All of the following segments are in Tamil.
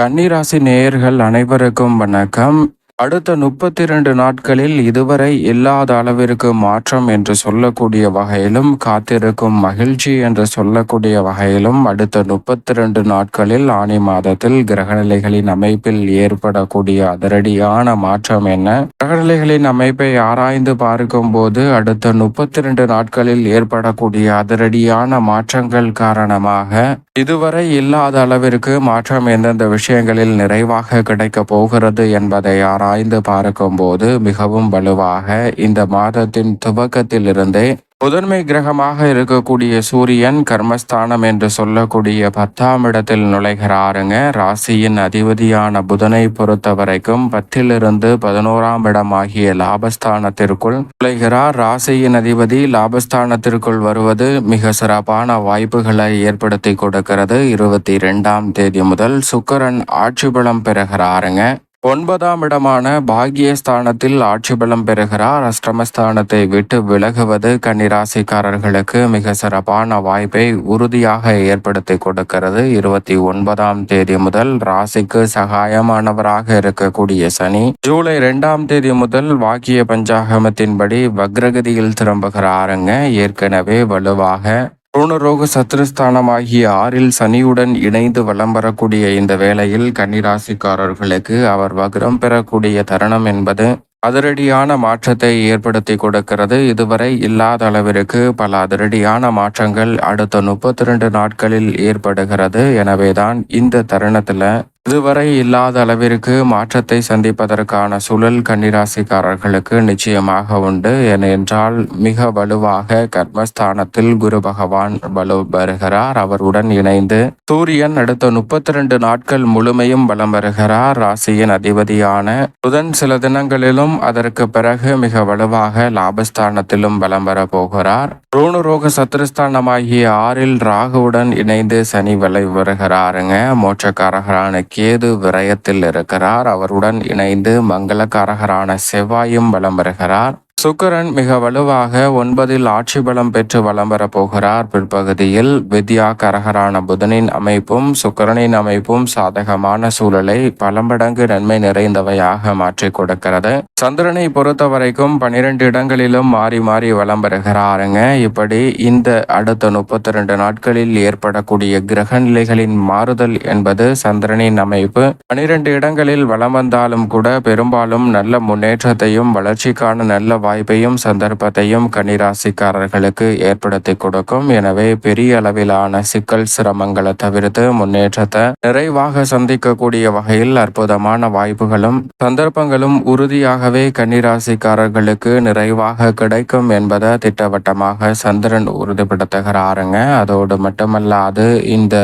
கன்னிராசி நேயர்கள் அனைவருக்கும் வணக்கம். அடுத்த முப்பத்தி இரண்டு நாட்களில் இதுவரை இல்லாத அளவிற்கு மாற்றம் என்று சொல்லக்கூடிய வகையிலும் காத்திருக்கும் மகிழ்ச்சி என்று சொல்லக்கூடிய வகையிலும் அடுத்த முப்பத்தி இரண்டு நாட்களில் ஆணி மாதத்தில் கிரகநிலைகளின் அமைப்பில் ஏற்படக்கூடிய அதிரடியான மாற்றம் என்ன? கிரகநிலைகளின் அமைப்பை ஆராய்ந்து பார்க்கும் போது அடுத்த முப்பத்தி இரண்டு நாட்களில் ஏற்படக்கூடிய அதிரடியான மாற்றங்கள் காரணமாக இதுவரை இல்லாத அளவிற்கு மாற்றம் எந்தெந்த விஷயங்களில் நிறைவாக கிடைக்கப் போகிறது என்பதை ஆராய்ந்து பார்க்கும்போது மிகவும் வலுவாக இந்த மாதத்தின் துவக்கத்திலிருந்தே முதன்மை கிரகமாக இருக்கக்கூடிய சூரியன் கர்மஸ்தானம் என்று சொல்லக்கூடிய பத்தாம் இடத்தில் நுழைகிறாருங்க. ராசியின் அதிபதியான புதனை பொறுத்த வரைக்கும் பத்திலிருந்து பதினோராம் இடம் ஆகிய லாபஸ்தானத்திற்குள் நுழைகிறார். ராசியின் அதிபதி லாபஸ்தானத்திற்குள் வருவது மிக சிறப்பான வாய்ப்புகளை ஏற்படுத்தி கொடுக்கிறது. இருபத்தி இரண்டாம் தேதி முதல் சுக்கரன் ஆட்சி பலம் பெறுகிறாருங்க. ஒன்பதாம் இடமான பாகியஸ்தானத்தில் ஆட்சி பலம் பெறுகிறார். அஷ்டமஸ்தானத்தை விட்டு விலகுவது கன்னிராசிக்காரர்களுக்கு மிக சிறப்பான வாய்ப்பை உறுதியாக ஏற்படுத்தி கொடுக்கிறது. இருபத்தி ஒன்பதாம் தேதி முதல் ராசிக்கு சகாயமானவராக இருக்கக்கூடிய சனி ஜூலை இரண்டாம் தேதி முதல் வாக்கிய பஞ்சாகமத்தின்படி வக்ரகதியில் திரும்புகிறாருங்க. ஏற்கனவே வலுவாக ருணரோக சத்ருஸ்தானமாகிய ஆறில் சனியுடன் இணைந்து வலம் வரக்கூடிய இந்த வேளையில் கன்னிராசிக்காரர்களுக்கு அவர் வக்ரம் பெறக்கூடிய தருணம் என்பது அதிரடியான மாற்றத்தை ஏற்படுத்தி கொடுக்கிறது. இதுவரை இல்லாத அளவிற்கு பல அதிரடியான மாற்றங்கள் அடுத்த முப்பத்தி ரெண்டு நாட்களில் ஏற்படுகிறது. எனவேதான் இந்த தருணத்துல இதுவரை இல்லாத அளவிற்கு மாற்றத்தை சந்திப்பதற்கான சுழல் கன்னிராசிக்காரர்களுக்கு நிச்சயமாக உண்டு. ஏனென்றால் மிக வலுவாக கர்மஸ்தானத்தில் குரு பகவான் வலு வருகிறார். அவருடன் இணைந்து சூரியன் அடுத்த முப்பத்தி ரெண்டு நாட்கள் முழுமையும் வலம் வருகிறார். ராசியின் அதிபதியான புதன் சில தினங்களிலும் அதற்கு பிறகு மிக வலுவாக லாபஸ்தானத்திலும் வலம் வர போகிறார். ரோணுரோக சத்ருஸ்தானமாகிய ஆறில் ராகுவுடன் இணைந்து சனி வலை வருகிறாருங்க. மோட்சக்காரகரான கேது விரயத்தில் இருக்கிறார். அவருடன் இணைந்து மங்களக்காரகரான செவ்வாயும் வலம் வருகிறார். சுக்கரன் மிக வலுவாக ஒன்பதில் ஆட்சி பலம் பெற்று வலம் போகிறார். பிற்பகுதியில் வித்யா கரகரான புதனின் அமைப்பும் சுக்கரனின் அமைப்பும் சாதகமான சூழலை பல மடங்கு நன்மை நிறைந்தவையாக மாற்றி கொடுக்கிறது. சந்திரனை பொறுத்த வரைக்கும் பனிரெண்டு இடங்களிலும் மாறி மாறி வலம் பெறுகிறாருங்க. இப்படி இந்த அடுத்த முப்பத்தி ரெண்டு நாட்களில் ஏற்படக்கூடிய கிரக நிலைகளின் மாறுதல் என்பது சந்திரனின் அமைப்பு. பனிரெண்டு இடங்களில் வலம் வந்தாலும் கூட பெரும்பாலும் நல்ல முன்னேற்றத்தையும் வளர்ச்சிக்கான நல்ல வாய்ப்பையும் சந்தர்ப்பத்தையும் கன்னிராசிக்காரர்களுக்கு ஏற்படுத்தி கொடுக்கும். எனவே பெரிய அளவிலான சிக்கல் சிரமங்களை தவிர்த்து முன்னேற்றத்தை நிறைவாக சந்திக்கக்கூடிய வகையில் அற்புதமான வாய்ப்புகளும் சந்தர்ப்பங்களும் உறுதியாக உணவே கன்னிராசிக்காரர்களுக்கு நிறைவாக கிடைக்கும் என்பதை திட்டவட்டமாக சந்திரன் உறுதிப்படுத்துகிறாருங்க. அதோடு மட்டுமல்லாது இந்த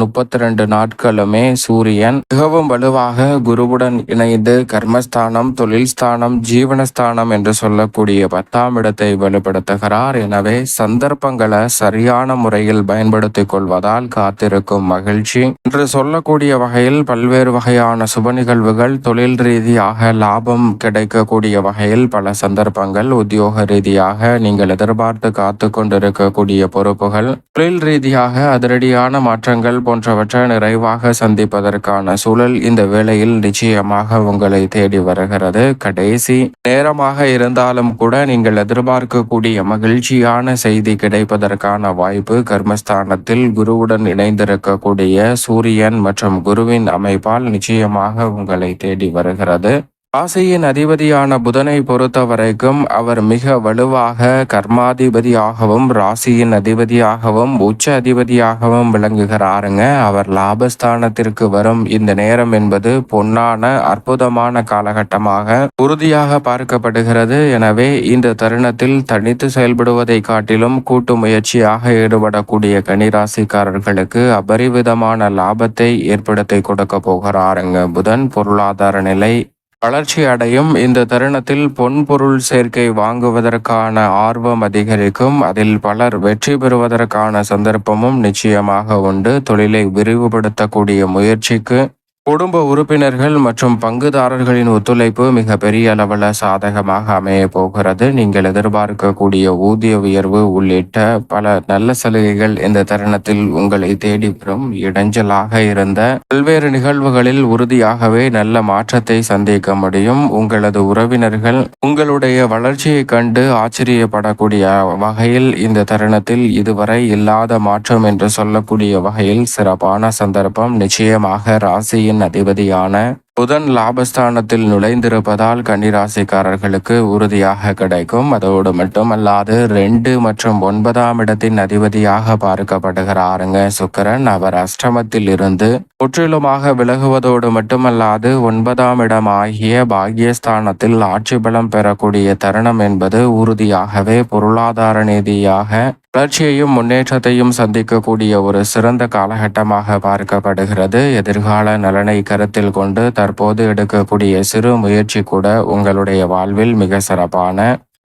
முப்பத்தி ரெண்டு நாட்களுமே சூரியன் மிகவும் வலுவாக குருவுடன் இணைந்து கர்மஸ்தானம் தொழில் ஸ்தானம் ஜீவனஸ்தானம் என்று சொல்லக்கூடிய பத்தாம் இடத்தை வலுப்படுத்துகிறார். எனவே சந்தர்ப்பங்களை சரியான முறையில் பயன்படுத்திக் கொள்வதால் காத்திருக்கும் மகிழ்ச்சி. என்று சொல்லக்கூடிய வகையில் பல்வேறு வகையான சுப நிகழ்வுகள் தொழில் ரீதியாக லாபம் வைக்கக்கூடிய வகையில் பல சந்தர்ப்பங்கள் உத்தியோக ரீதியாக நீங்கள் எதிர்பார்த்து காத்து கொண்டிருக்கக்கூடிய பொறுப்புகள். தொழில் ரீதியாக அதிரடியான மாற்றங்கள் போன்றவற்றை நிறைவாக சந்திப்பதற்கான சூழல் இந்த வேளையில் நிச்சயமாக உங்களை தேடி வருகிறது. கடைசி நேரமாக இருந்தாலும் கூட நீங்கள் எதிர்பார்க்கக்கூடிய மகிழ்ச்சியான செய்தி கிடைப்பதற்கான வாய்ப்பு கர்மஸ்தானத்தில் குருவுடன் இணைந்திருக்கக்கூடிய சூரியன் மற்றும் குருவின் அமைப்பால் நிச்சயமாக உங்களை தேடி வருகிறது. ராசியின் அதிபதியான புதனை பொறுத்த வரைக்கும் அவர் மிக வலுவாக கர்மாதிபதியாகவும் ராசியின் அதிபதியாகவும் உச்ச அதிபதியாகவும் விளங்குகிறாருங்க. அவர் லாபஸ்தானத்திற்கு வரும் இந்த நேரம் என்பது பொன்னான அற்புதமான காலகட்டமாக உறுதியாக பார்க்கப்படுகிறது. எனவே இந்த தருணத்தில் தனித்து செயல்படுவதை காட்டிலும் கூட்டு முயற்சியாக ஈடுபடக்கூடிய கனிராசிக்காரர்களுக்கு அபரிவிதமான லாபத்தை ஏற்படுத்தி கொடுக்க போகிறாருங்க. புதன் பொருளாதார நிலை வளர்ச்சி அடையும். இந்த தருணத்தில் பொன்பொருள் சேர்க்கை வாங்குவதற்கான ஆர்வம் அதிகரிக்கும். அதில் பலர் வெற்றி பெறுவதற்கான சந்தர்ப்பமும் நிச்சயமாக உண்டு. தொழிலை விரிவுபடுத்தக்கூடிய முயற்சிக்கு குடும்ப உறுப்பினர்கள் மற்றும் பங்குதாரர்களின் ஒத்துழைப்பு மிக பெரிய அளவில் சாதகமாக அமைய போகிறது. நீங்கள் எதிர்பார்க்கக்கூடிய ஊதிய உயர்வு உள்ளிட்ட பல நல்ல சலுகைகள் இந்த தருணத்தில் உங்களை தேடி வரும் இடைஞ்சலாக இருந்த பல்வேறு நிகழ்வுகளில் உறுதியாகவே நல்ல மாற்றத்தை சந்திக்க முடியும். உங்களது உறவினர்கள் உங்களுடைய வளர்ச்சியை கண்டு ஆச்சரியப்படக்கூடிய வகையில் இந்த தருணத்தில் இதுவரை இல்லாத மாற்றம் என்று சொல்லக்கூடிய வகையில் சிறப்பான சந்தர்ப்பம். நிச்சயமாக ராசியின் அதிபதியான புதன் லாபஸ்தானத்தில் நுழைந்திருப்பதால் கன்னிராசிக்காரர்களுக்கு உறுதியாக கிடைக்கும். அதோடு மட்டுமல்லாது ரெண்டு மற்றும் ஒன்பதாம் இடத்தின் அதிபதியாக பார்க்கப்படுகிறாருங்க. சுக்கரன் அவர் அஷ்டமத்தில் இருந்து முற்றிலுமாக விலகுவதோடு மட்டுமல்லாது ஒன்பதாம் இடம் ஆகிய பாகியஸ்தானத்தில் ஆட்சி பலம் பெறக்கூடிய தருணம் என்பது உறுதியாகவே பொருளாதார ரீதியாக வளர்ச்சியையும் முன்னேற்றத்தையும் சந்திக்கக்கூடிய ஒரு சிறந்த காலகட்டமாக பார்க்கப்படுகிறது. எதிர்கால நலனை கருத்தில் கொண்டு தற்போது எடுக்கக்கூடிய சிறு முயற்சி கூட உங்களுடைய வாழ்வில் மிக சிறப்பான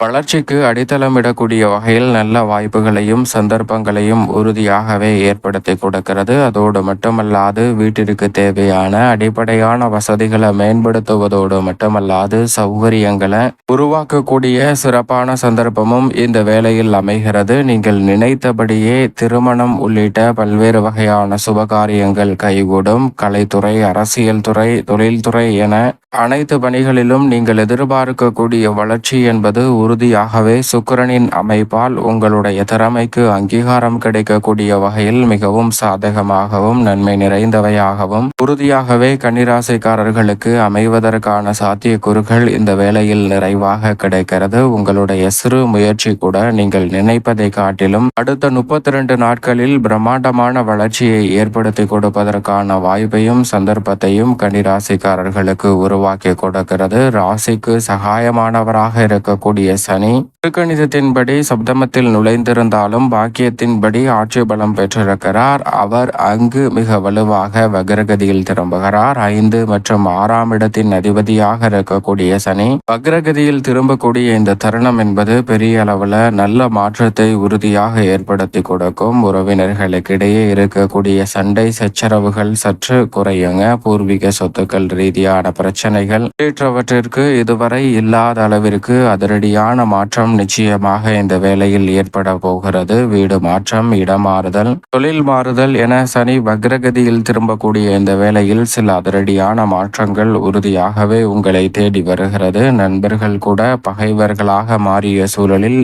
வளர்ச்சிக்கு அடித்தளமிடக்கூடிய வகையில் நல்ல வாய்ப்புகளையும் சந்தர்ப்பங்களையும் உறுதியாகவே ஏற்படுத்தி கொடுக்கிறது. அதோடு மட்டுமல்லாது வீட்டிற்கு தேவையான அடிப்படையான வசதிகளை மேம்படுத்துவதோடு மட்டுமல்லாது சௌகரியங்களை உருவாக்கக்கூடிய சிறப்பான சந்தர்ப்பமும் இந்த வேலையில் அமைகிறது. நீங்கள் நினைத்தபடியே திருமணம் உள்ளிட்ட பல்வேறு வகையான சுபகாரியங்கள் கைகூடும். கலைத்துறை அரசியல் துறை தொழில்துறை என அனைத்து பணிகளிலும் நீங்கள் எதிர்பார்க்கக்கூடிய வளர்ச்சி என்பது உறுதியாகவே சுக்கிரனின் அமைப்பால் உங்களுடைய திறமைக்கு அங்கீகாரம் கிடைக்கக்கூடிய வகையில் மிகவும் சாதகமாகவும் நன்மை நிறைந்தவையாகவும் உறுதியாகவே கன்னிராசிக்காரர்களுக்கு அமைவதற்கான சாத்தியக்கூறுகள் இந்த வேளையில் நிறைவாக கிடைக்கிறது. உங்களுடைய சிறு முயற்சி கூட நீங்கள் நினைப்பதை காட்டிலும் அடுத்த முப்பத்தி ரெண்டு நாட்களில் பிரம்மாண்டமான வளர்ச்சியை ஏற்படுத்தி கொடுப்பதற்கான வாய்ப்பையும் சந்தர்ப்பத்தையும் கன்னிராசிக்காரர்களுக்கு உருவாக்கி கொடுக்கிறது. ராசிக்கு சகாயமானவராக இருக்கக்கூடிய சனி திருக்கணிதத்தின்படி சப்தமத்தில் நுழைந்திருந்தாலும் பாக்கியத்தின்படி ஆட்சி பலம் பெற்றிருக்கிறார். அவர் அங்கு மிக வலுவாக வக்ரகதியில் திரும்புகிறார். ஐந்து மற்றும் ஆறாம் இடத்தின் அதிபதியாக இருக்கக்கூடிய சனி வக்ரகதியில் திரும்பக்கூடிய இந்த தருணம் என்பது பெரிய அளவில் நல்ல மாற்றத்தை உறுதியாக ஏற்படுத்தி கொடுக்கும். உறவினர்களுக்கிடையே இருக்கக்கூடிய சண்டை சச்சரவுகள் சற்று குறையுங்க. பூர்வீக சொத்துக்கள் ரீதியான பிரச்சனைகள் ஏற்றவற்றிற்கு இதுவரை இல்லாத அளவிற்கு அதிரடியான மாற்றம் நிச்சயமாக இந்த வேளையில் ஏற்பட போகிறது. வீடு மாற்றம் இடம் மாறுதல் தொழில் மாறுதல் என சனி வக்ரகதியில் திரும்பக்கூடிய இந்த வேளையில் சில அதிரடியான மாற்றங்கள் உறுதியாகவே உங்களை தேடி வருகிறது. நண்பர்கள் கூட பகைவர்களாக மாறிய சூழலில்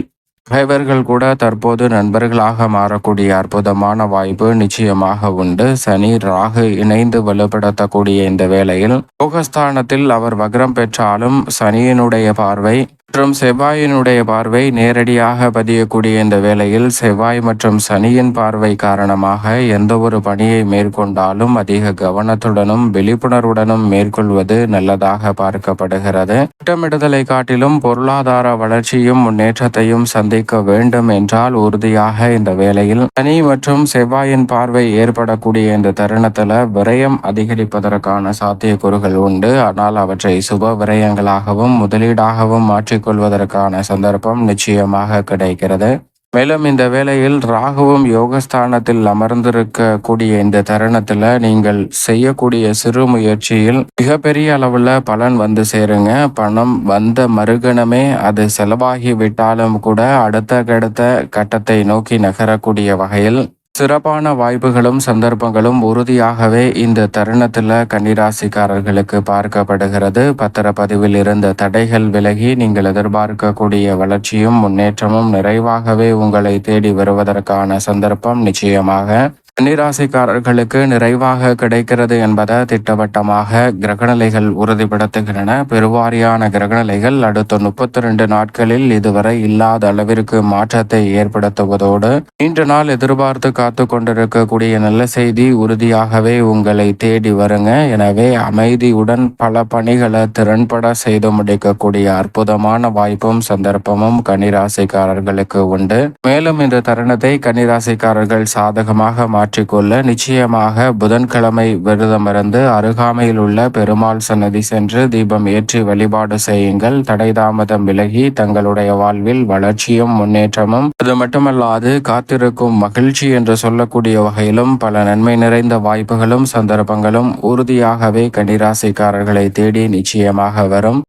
பகைவர்கள் கூட தற்போது நண்பர்களாக மாறக்கூடிய அற்புதமான வாய்ப்பு நிச்சயமாக உண்டு. சனி ராகு இணைந்து வலுப்படுத்தக்கூடிய இந்த வேளையில் போகஸ்தானத்தில் அவர் வக்ரம் பெற்றாலும் சனியினுடைய பார்வை மற்றும் செவ்வாயினுடைய பார்வை நேரடியாக பதியக்கூடிய இந்த வேளையில் செவ்வாய் மற்றும் சனியின் பார்வை காரணமாக எந்த ஒரு பணியை மேற்கொண்டாலும் அதிக கவனத்துடனும் விழிப்புணர்வுடனும் மேற்கொள்வது நல்லதாக பார்க்கப்படுகிறது. திட்டமிடுதலை காட்டிலும் பொருளாதார வளர்ச்சியும் முன்னேற்றத்தையும் சந்திக்க வேண்டும் என்றால் உறுதியாக இந்த வேளையில் சனி மற்றும் செவ்வாயின் பார்வை ஏற்படக்கூடிய இந்த தருணத்துல விரயம் அதிகரிப்பதற்கான சாத்தியக்கூறுகள் உண்டு. ஆனால் அவற்றை சுப விரயங்களாகவும் முதலீடாகவும் மாற்றி கொள்வதற்கான சந்தர்ப்பம் நிச்சயமாக கிடைக்கிறது. மேலும் இந்த வேளையில் ராகுவும் யோகஸ்தானத்தில் அமர்ந்திருக்கக்கூடிய இந்த தருணத்துல நீங்கள் செய்யக்கூடிய சிறு முயற்சியில் மிகப்பெரிய அளவுல பலன் வந்து சேருங்க. பணம் வந்த மறுகணமே அது செலவாகி விட்டாலும் கூட அடுத்த கடுத்த கட்டத்தை நோக்கி நகரக்கூடிய வகையில் சிறப்பான வாய்ப்புகளும் சந்தர்ப்பங்களும் உறுதியாகவே இந்த தருணத்தில் கன்னிராசிக்காரர்களுக்கு பார்க்கப்படுகிறது. பத்திரப்பதிவில் இருந்த தடைகள் விலகி நீங்கள் எதிர்பார்க்கக்கூடிய வளர்ச்சியும் முன்னேற்றமும் நிறைவாகவே உங்களை தேடி வருவதற்கான சந்தர்ப்பம் நிச்சயமாக கன்னிராசிக்காரர்களுக்கு நிறைவாக கிடைக்கிறது என்பதை திட்டவட்டமாக கிரகநிலைகள் உறுதிப்படுத்துகின்றன. பெருவாரியான கிரகநிலைகள் அடுத்த முப்பத்தி ரெண்டு நாட்களில் இதுவரை இல்லாத அளவிற்கு மாற்றத்தை ஏற்படுத்துவதோடு இன்று நாள் எதிர்பார்த்து காத்து கொண்டிருக்கக்கூடிய நல்ல செய்தி உறுதியாகவே உங்களை தேடி வருங்க. எனவே அமைதியுடன் பல பணிகளை திறன்பட செய்து முடிக்கக்கூடிய அற்புதமான வாய்ப்பும் சந்தர்ப்பமும் கன்னிராசிக்காரர்களுக்கு உண்டு. மேலும் இந்த தருணத்தை கன்னிராசிக்காரர்கள் சாதகமாக மாற்றிக்கொள்ள நிச்சயமாக புதன்கிழமை விரதமிருந்து அருகாமையில் உள்ள பெருமாள் சன்னதி சென்று தீபம் ஏற்றி வழிபாடு செய்யுங்கள். தடை தாமதம் விலகி தங்களுடைய வாழ்வில் வளர்ச்சியும் முன்னேற்றமும் அது மட்டுமல்லாது காத்திருக்கும் மகிழ்ச்சி என்று சொல்லக்கூடிய வகையிலும் பல நன்மை நிறைந்த வாய்ப்புகளும் சந்தர்ப்பங்களும் உறுதியாகவே கன்னிராசிக்காரர்களை தேடி நிச்சயமாக வரும்.